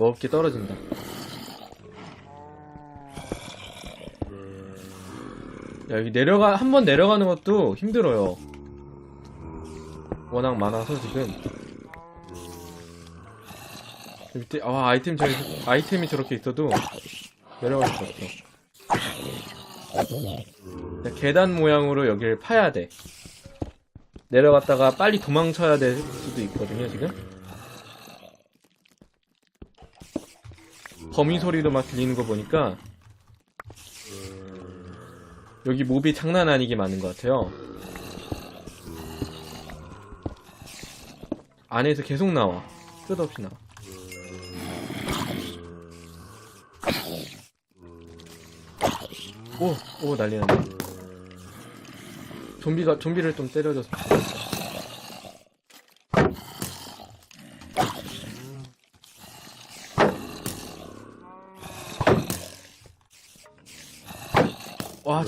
먹을 게 떨어진다. 야, 여기 내려가, 한 번 내려가는 것도 힘들어요. 워낙 많아서 지금. 밑에, 아, 아이템 저 아이템이 저렇게 있어도 내려갈 수 없어. 자, 계단 모양으로 여기를 파야 돼. 내려갔다가 빨리 도망쳐야 될 수도 있거든요, 지금. 거미 소리도 막 들리는 거 보니까 여기 몹이 장난 아니게 많은 것 같아요. 안에서 계속 나와. 끝없이 나와. 오, 오, 난리 났네. 좀비가, 좀비를 좀 때려줘서.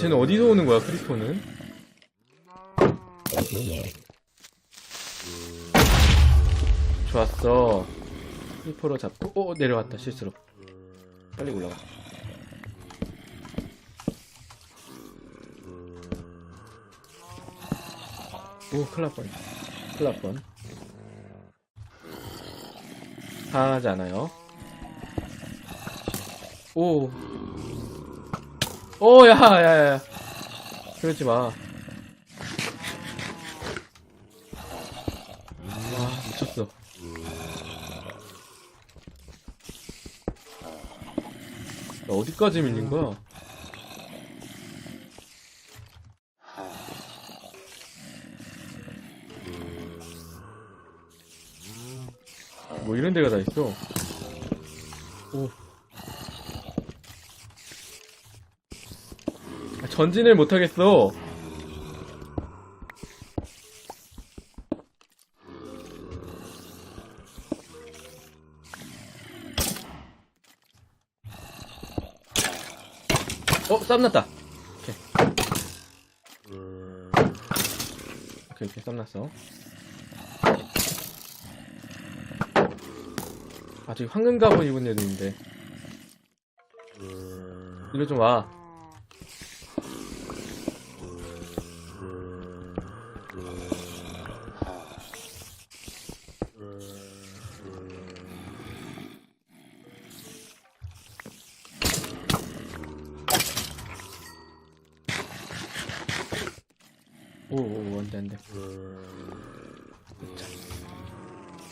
쟤는 어디서 오는 거야, 크리퍼는? 좋았어. 크리퍼로 잡고, 오, 내려왔다, 실수로. 빨리 올라가. 오, 큰일 날 뻔. 큰일 날 뻔. 당하지 않아요. 오. 오, 야, 야, 야. 그러지 마. 와, 미쳤어. 야, 어디까지 밀린 거야? 뭐 이런 데가 다 있어. 오. 전진을 못 하겠어. 어, 쌈 났다. 오케이. 오케이, 오케이, 쌈 났어. 아직 황금 갑옷 입은 애도 있는데. 이리 좀 와.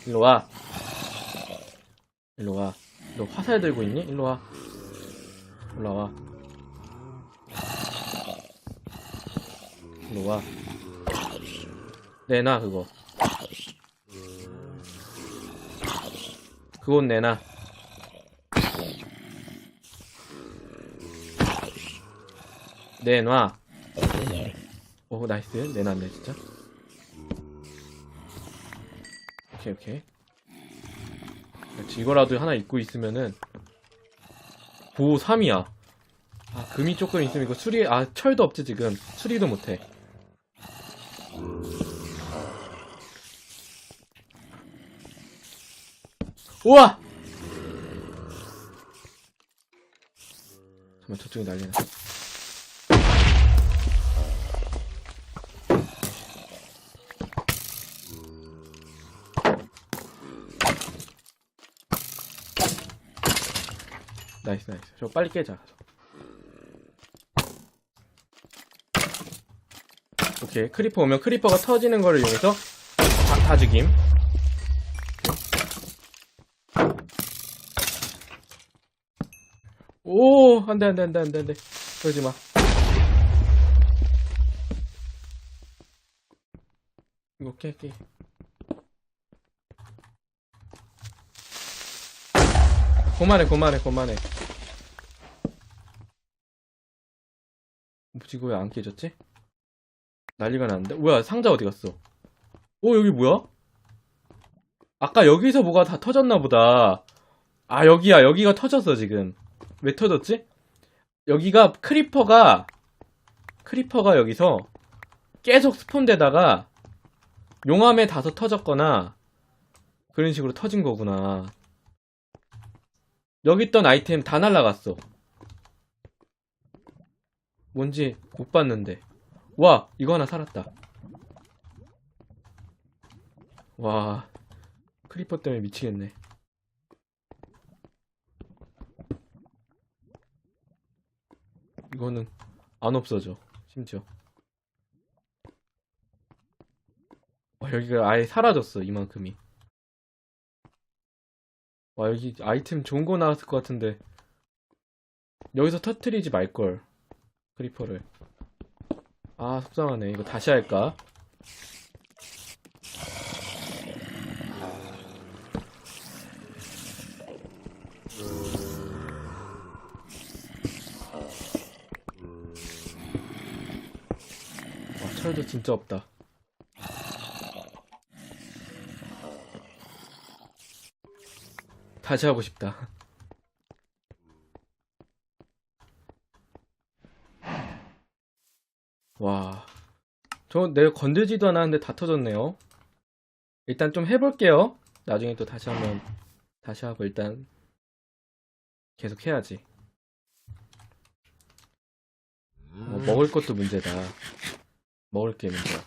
일로 와. 일로 와. 너 화살 들고 있니? 일로 와. 올라와. 일로 와. 내놔, 그거. 그건 내놔. 내놔. 오, 나이스. 내놨네, 진짜. 오케이, 오케이. 그렇지, 이거라도 하나 입고 있으면은 보호 3이야. 아 금이 조금 있으면 이거 수리 아 철도 없지 지금. 수리도 못해. 우와! 잠깐만 저쪽이 난리나 나이스 나이스. 저거 빨리 깨자 오케이. 크리퍼 오면 크리퍼가 터지는 거를 이용해서 다, 다 죽임. 오 안돼 안돼 안돼 안돼 안돼. 그러지 마. 이거 깨 깨 고만해 고만해 고만해 뭐지 이거 왜안 깨졌지? 난리가 났는데 뭐야 상자 어디 갔어 오 여기 뭐야? 아까 여기서 뭐가 다 터졌나 보다 아 여기야 여기가 터졌어 지금 왜 터졌지? 여기가 크리퍼가 크리퍼가 여기서 계속 스폰되다가 용암에 닿아서 터졌거나 그런 식으로 터진 거구나 여기 있던 아이템 다 날라갔어. 뭔지 못 봤는데. 와, 이거 하나 살았다. 와, 크리퍼 때문에 미치겠네. 이거는 안 없어져, 심지어. 와, 여기가 아예 사라졌어, 이만큼이. 와, 여기 아이템 좋은 거 나왔을 것 같은데. 여기서 터트리지 말걸. 크리퍼를. 아, 속상하네. 이거 다시 할까? 와, 철도 진짜 없다. 다시 하고 싶다. 와. 저 내가 건들지도 않았는데 다 터졌네요. 일단 좀 해볼게요. 나중에 또 다시 한번 다시 하고 일단 계속 해야지. 어, 먹을 것도 문제다. 먹을 게 문제야.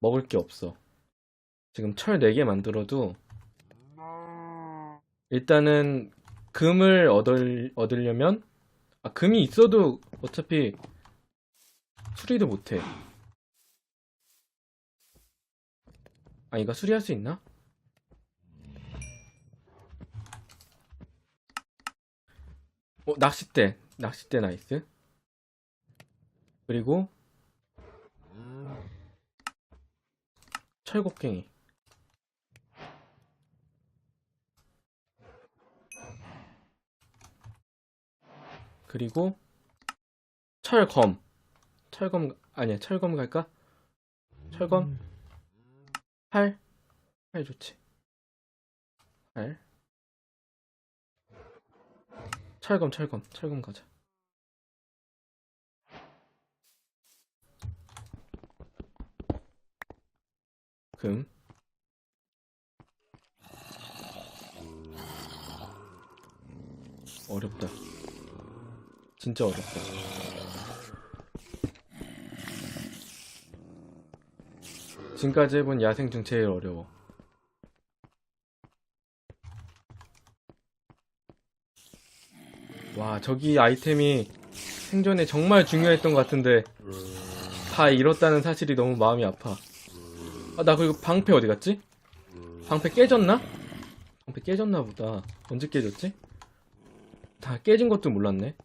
먹을 게 없어. 지금 철 4개 만들어도 일단은 금을 얻을, 얻으려면 아, 금이 있어도 어차피 수리도 못해. 아, 이거 수리할 수 있나? 어, 낚싯대. 낚싯대 나이스. 그리고 철곡갱이. 그리고 철검. 철검 아니야 철검 갈까? 철검? 활? 활 좋지. 활 철검 철검 철검 가자. 금. 어렵다 진짜 어렵다 지금까지 해본 야생 중 제일 어려워. 와, 저기 아이템이 생존에 정말 중요했던 것 같은데, 다 잃었다는 사실이 너무 마음이 아파. 아, 나 그리고 방패 어디 갔지? 방패 깨졌나? 방패 깨졌나 보다. 언제 깨졌지? 다 깨진 것도 몰랐네.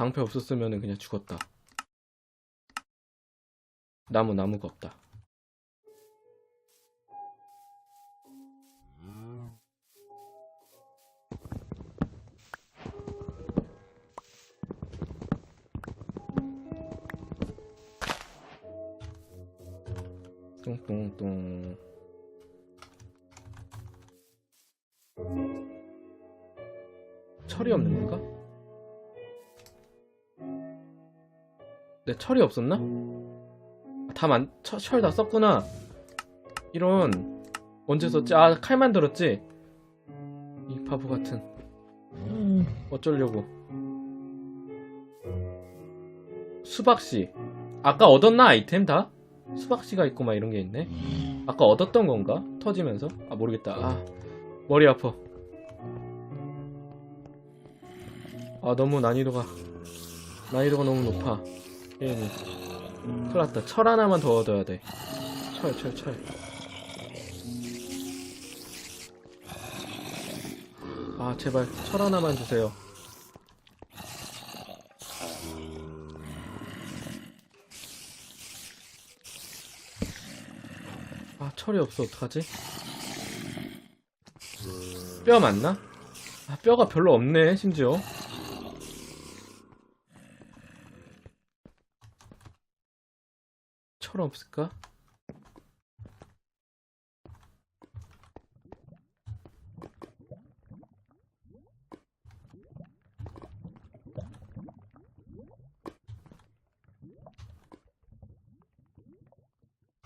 방패 없었으면 그냥 죽었다. 나무 나무가 없다. 똥똥똥. 철이 없는 건가? 내 철이 없었나? 다 만, 철 다 썼구나. 이런, 언제 썼지? 아, 칼 만 들었지? 이 바보 같은. 어쩌려고. 수박 씨. 아까 얻었나, 아이템 다? 수박 씨가 있고 막 이런 게 있네. 아까 얻었던 건가? 터지면서? 아, 모르겠다. 아, 머리 아파. 아, 너무 난이도가, 난이도가 너무 높아. 게임이. 큰일 났다. 철 하나만 더 얻어야 돼. 철, 철, 철. 아, 제발, 철 하나만 주세요. 아, 철이 없어. 어떡하지? 뼈 맞나? 아, 뼈가 별로 없네, 심지어. 철 없을까?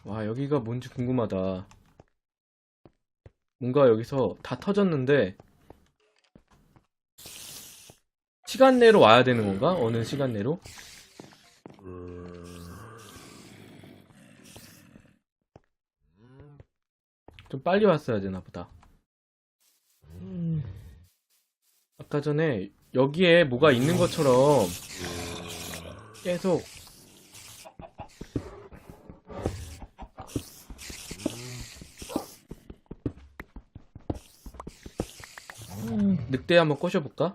와, 여기가 뭔지 궁금하다. 뭔가 여기서 다 터졌는데 시간 내로 와야 되는 건가? 어느 시간 내로? 빨리 왔어야 되나 보다. 아까 전에 여기에 뭐가 있는 것처럼 계속 늑대 한번 꼬셔볼까?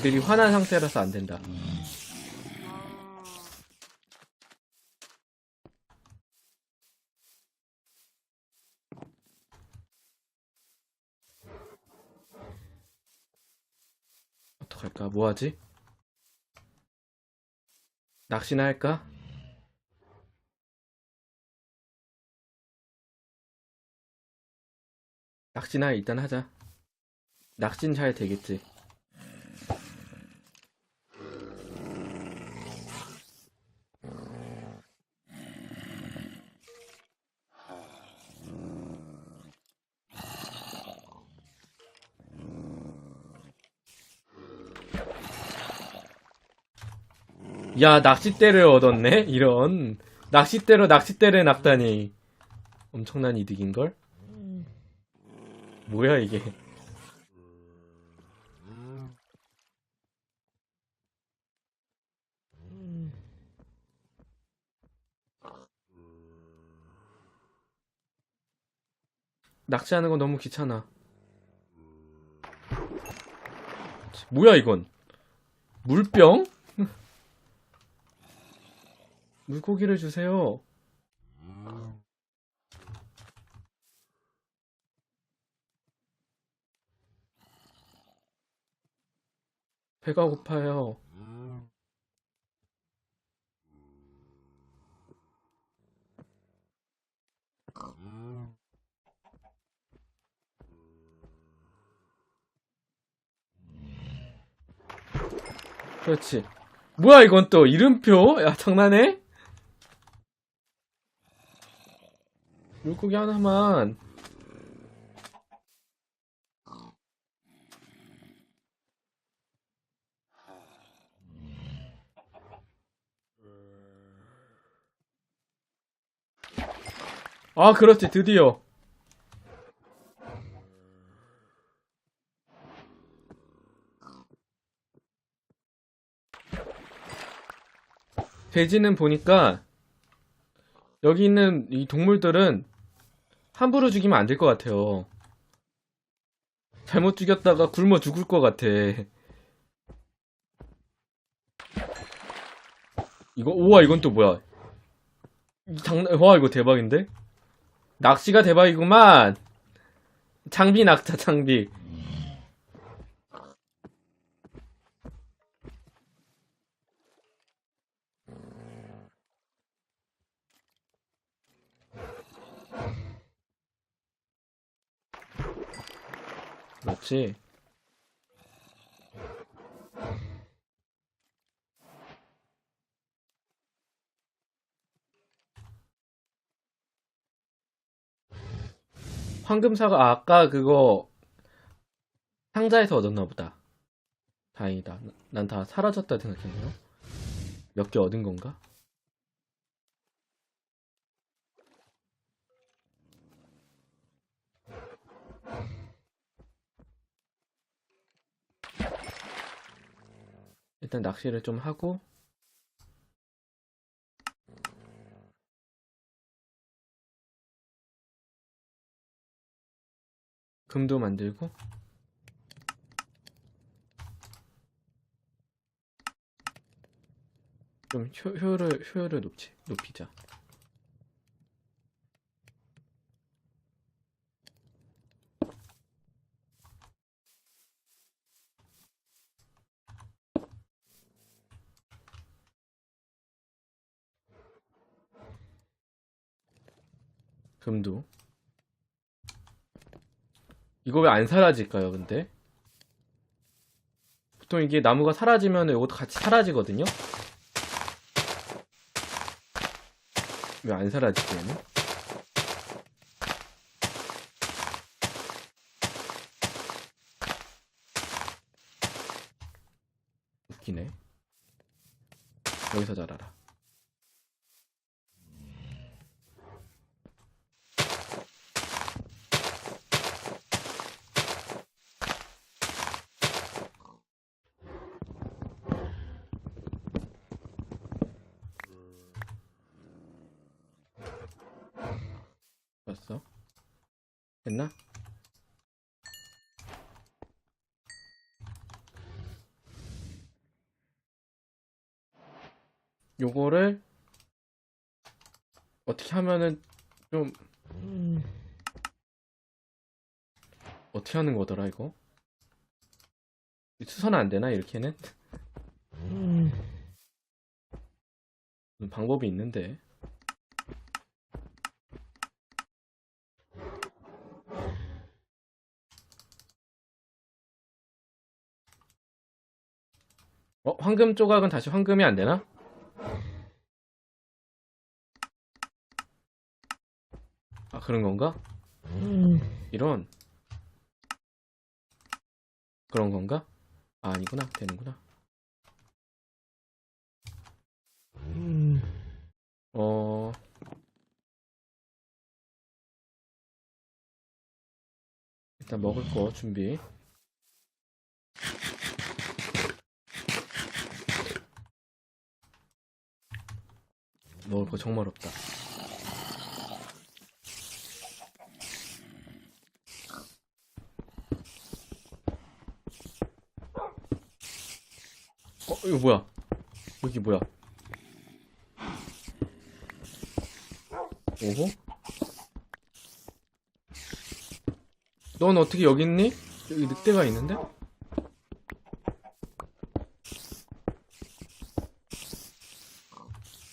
애들이 화난 상태라서 안 된다. 어떡할까? 뭐 하지? 낚시나 할까? 낚시나 일단 하자. 낚시는 잘 되겠지. 야, 낚싯대를 얻었네? 이런. 낚싯대로 낚싯대를 낚다니. 엄청난 이득인걸? 뭐야, 이게. 낚시하는 건 너무 귀찮아. 뭐야, 이건? 물병? 물고기를 주세요. 배가 고파요. 그렇지. 뭐야, 이건 또, 이름표? 야, 장난해? 물고기 하나만. 아, 그렇지, 드디어. 돼지는 보니까 여기 있는 이 동물들은 함부로 죽이면 안 될 것 같아요. 잘못 죽였다가 굶어 죽을 것 같아. 이거, 우와, 이건 또 뭐야? 이 장난, 와, 이거 대박인데? 낚시가 대박이구만! 장비 낙자, 장비. 그렇지. 황금사과, 아, 아까 그거 상자에서 얻었나 보다. 다행이다. 난 다 사라졌다 생각했네요. 몇 개 얻은 건가? 일단 낚시를 좀 하고 금도 만들고 좀 효, 효율을 효율을 높지 높이자. 금도 이거 왜 안 사라질까요, 근데? 보통 이게 나무가 사라지면 이것도 같이 사라지거든요. 왜 안 사라지지 얘는? 웃기네. 여기서 자라라. 봤어? 됐나? 요거를 어떻게 하면은 좀 어떻게 하는 거더라 이거? 수선 안 되나 이렇게는? 방법이 있는데 어? 황금 조각은 다시 황금이 안 되나? 아 그런 건가? 이런 그런 건가? 아 아니구나 되는구나 어 일단 먹을 거 준비 먹을 거 정말 없다 어 이거 뭐야 여기 뭐야 오호 넌 어떻게 여기 있니? 여기 늑대가 있는데?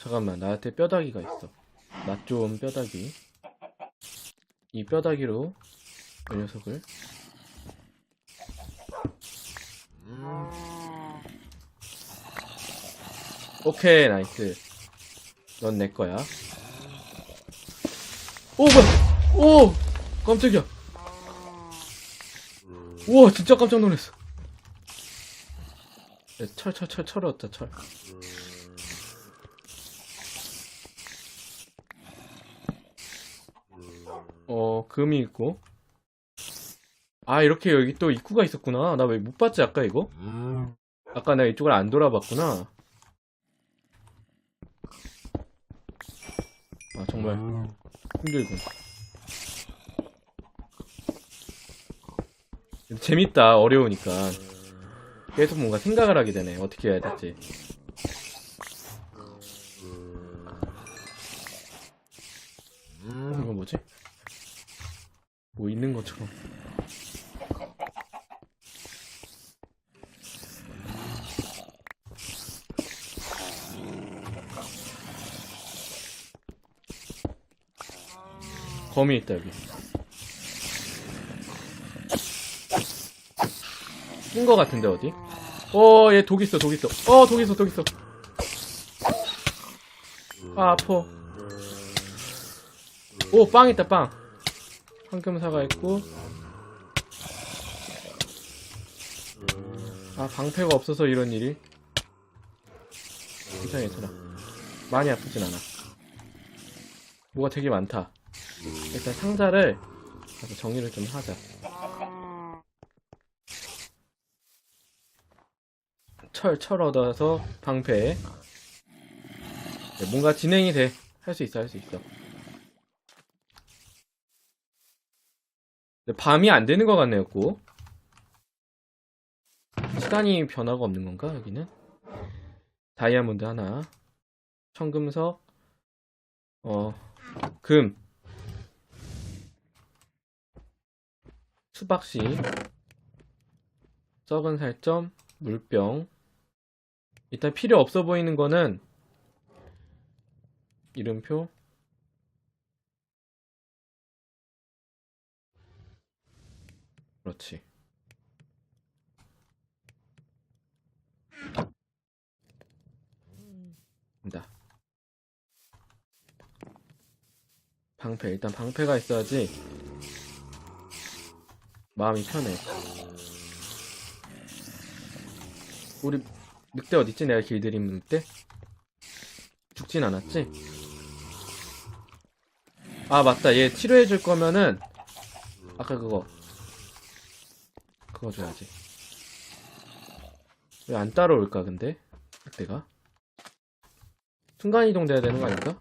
잠깐만 나한테 뼈다귀가 있어. 맛 좋은 뼈다귀. 이 뼈다귀로 이 녀석을. 오케이 나이스. 넌 내 거야. 오 뭐야? 오 깜짝이야. 우와 진짜 깜짝 놀랐어. 철철철 철 얻자 철 어, 금이 있고. 아, 이렇게 여기 또 입구가 있었구나. 나 왜 못 봤지, 아까 이거? 아까 내가 이쪽을 안 돌아봤구나. 아, 정말 힘들군. 재밌다, 어려우니까. 계속 뭔가 생각을 하게 되네. 어떻게 해야 될지. 이거 뭐지? 뭐 있는 것처럼. 거미 있다 여기. 낀 거 같은데 어디? 어, 얘 독 있어, 독 있어. 어, 독 있어, 독 있어. 아, 아파. 오, 빵 있다, 빵. 황금사가 있고. 아, 방패가 없어서 이런 일이. 괜찮아, 괜찮아. 많이 아프진 않아. 뭐가 되게 많다. 일단 상자를 정리를 좀 하자. 철, 철 얻어서 방패. 네, 뭔가 진행이 돼. 할 수 있어, 할 수 있어. 근데 밤이 안 되는 것 같네요, 꼭. 시간이 변화가 없는 건가, 여기는? 다이아몬드 하나. 청금석. 어, 금. 수박씨. 썩은 살점. 물병. 일단 필요 없어 보이는 거는 이름표. 그렇지. 된다. 방패 일단 방패가 있어야지 마음이 편해. 우리 늑대 어딨지? 내가 길들이는 늑대? 죽진 않았지? 아 맞다 얘 치료해줄 거면은 아까 그거 그거 줘야지. 왜 안 따라올까 근데? 늑대가? 순간이동 돼야 되는 거 아닌가?